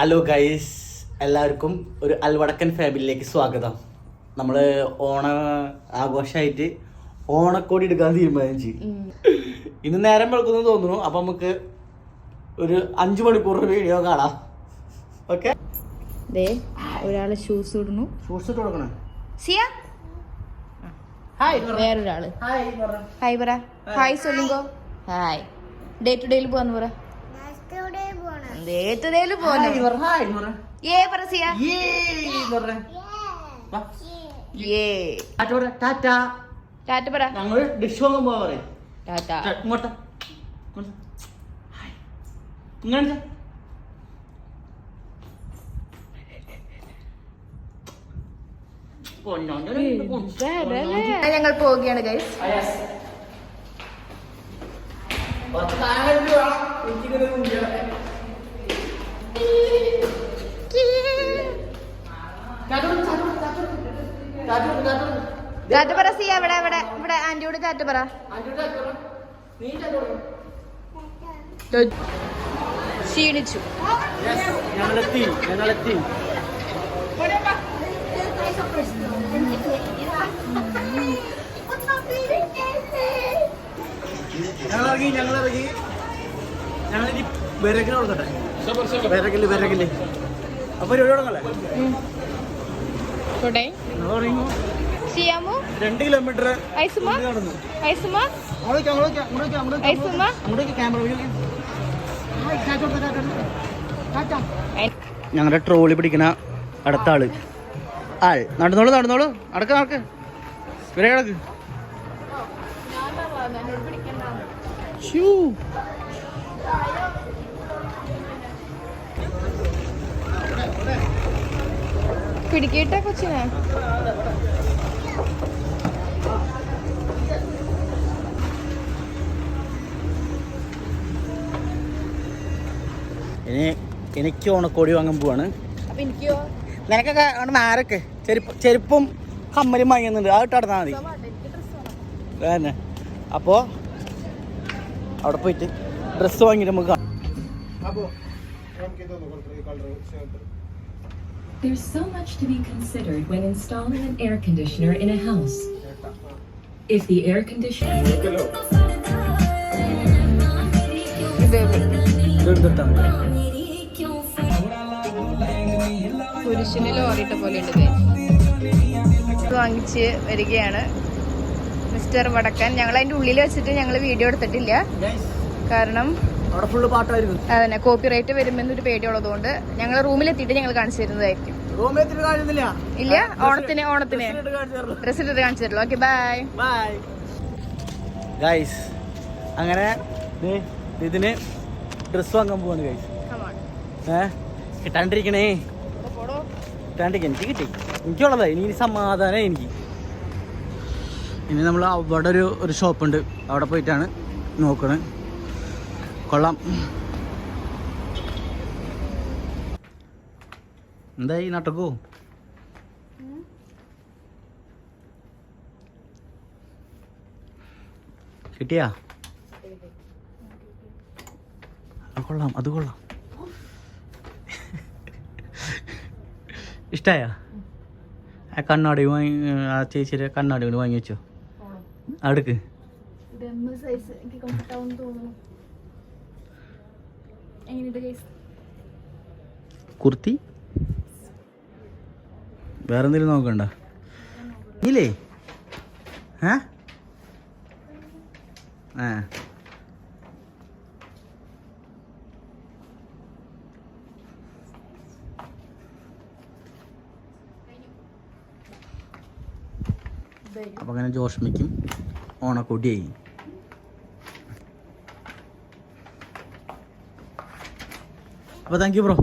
Hello guys എല്ലാവർക്കും ഒരു അൽവടക്കൻ ഫാമിലിയിലേക്ക് സ്വാഗതം. നമ്മൾ ഓണ ആഘോഷമായിട്ട് ഓണക്കോടി എടുക്കാൻ തീരുമാനിച്ചു ഇന്ന് നേരം വെളുക്കുന്നു തോന്നുന്നു. അപ്പൊ നമുക്ക് ഒരു അഞ്ചു മണിക്കൂർ വീഡിയോ കാണാം. ഓക്കെ ഒരാൾ ഷൂസ് ഇടുന്നു. ഷൂസ് ഇട്ട് കൊടുക്കണേ. സിയ? ഹായ് വേറൊരാൾ. ഹായ് ഹായ് പറ. ഹായ് സൊല്ലുങ്കോ ഹായ് ഡേ ടു ഡേയിൽ പോവാന്ന് പറ. പോവാന്ന് ഹായ് ഏ പറ സിയ. ഏ ടാറ്റ പറ ഞങ്ങൾ ഡിഷ് വാങ്ങാൻ പോവാ പറയും. ടാറ്റ. ഇങ്ങോട്ട്. പൊന്ന്. ഞങ്ങൾ പോവുകയാണ് ഗൈസ്. കുറച്ച് സാധനങ്ങൾ ടാറ്റ പറ സിയ ഇവിടെ ഇവിടെ ഇവിടെ ആന്റിയോട് ടാറ്റ പറ. ചാറ്റു കൊടുക്ക്. ക്ഷീണിച്ചു. Yes, ഞങ്ങളെത്തി ഞങ്ങളെത്തി. ഞങ്ങളിറങ്ങി ഞങ്ങളിറങ്ങി. ഞങ്ങളിനി വിറകിന് കൊടുക്കട്ടെ. വിരകിൽ വിരകിൽ അപ്പൊ ഒരു തുടങ്ങല്ലേ? ചെയ്യാമോ? രണ്ട് കിലോമീറ്റർ ഐസുമ? ഐസുമ? ഐസുമ? ഞങ്ങളുടെ ട്രോളി പിടിക്കണ അടുത്ത ആൾ ആൾ നടന്നോളൂ നടന്നോളൂ. നടക്ക് നടക്ക്. ഇവരെ കിടക്ക്. ശ്ശൂ. പിടിക്കട്ടെ കൊച്ചിനെ. ഇനി എനിക്ക് ഓണക്കോടി വാങ്ങാൻ പോവാണ്. നിനക്കൊക്കെ അവിടെ ചെരുപ്പ് ചെരുപ്പും കമ്മലും വാങ്ങുന്നുണ്ട് അത് ഇട്ട് നടന്നാൽ മതി. തന്നെ അപ്പോൾ അവിടെ പോയിട്ട് ഡ്രസ്സ് വാങ്ങിയിട്ട് നമുക്ക് കാണാം. There's so much to be considered when installing an air conditioner in a house. If the air conditioner കുരിശിന് ലോറിയിട്ട പോലെ ഉണ്ട് വാങ്ങിച്ച് വരികയാണ് മിസ്റ്റർ വടക്കൻ ഞങ്ങൾ അതിന്റെ ഉള്ളിൽ വെച്ചിട്ട് ഞങ്ങൾ വീഡിയോ എടുത്തിട്ടില്ല കാരണം അവിടെ ഫുള്ള് പാട്ടായിരുന്നു അതന്നെ കോപ്പിറൈറ്റ് വരുമെന്നൊരു പേടിയുള്ളതുകൊണ്ട് ഞങ്ങൾ റൂമിലെത്തിയിട്ട് ഞങ്ങൾ കാണിച്ചു തരുന്നതായിരിക്കും. റൂമിൽ എത്തിയിട്ട് കാര്യമൊന്നുമില്ല ഇല്ല ഓണത്തിന് ഓണത്തിന്. ഡ്രസ് ഇട്ടിട്ട് കാണിച്ചു തരുള്ളൂ. ഓക്കെ ബൈ ബൈ ഗൈസ് അങ്ങനെ ദേ ഇതിന് ഡ്രസ്സ് വാങ്ങാൻ പോവാണ് ഗൈസ് ഏ? കിട്ടാണ്ടിരിക്കണേ. കിട്ടാണ്ടിരിക്ക എനിക്ക് കിട്ടി. എനിക്കുള്ളതാ. ഇനി സമാധാനം എനിക്ക്. ഇനി നമ്മൾ അവിടെ ഒരു ഒരു ഷോപ്പുണ്ട് അവിടെ പോയിട്ടാണ് നോക്കണത് കൊള്ളാം. എന്തായി നട്ടക്കോ? കിട്ടിയാ? കൊള്ളാം. അത് കൊള്ളാം. ഇഷ്ടായ? ആ കണ്ണാടി വാങ്ങി ആ ചേച്ചിയുടെ കണ്ണാടി കൊണ്ട് വാങ്ങി വെച്ചോ. അടുക്ക് കുർത്തി? വേറെ എന്തെങ്കിലും നോക്കണ്ട? ഇല്ലേ? ഏ ആ. അപ്പം അങ്ങനെ ജോഷ്മിക്കും ഓണക്കോടിയായി അപ്പോൾ താങ്ക് യു ബ്രോ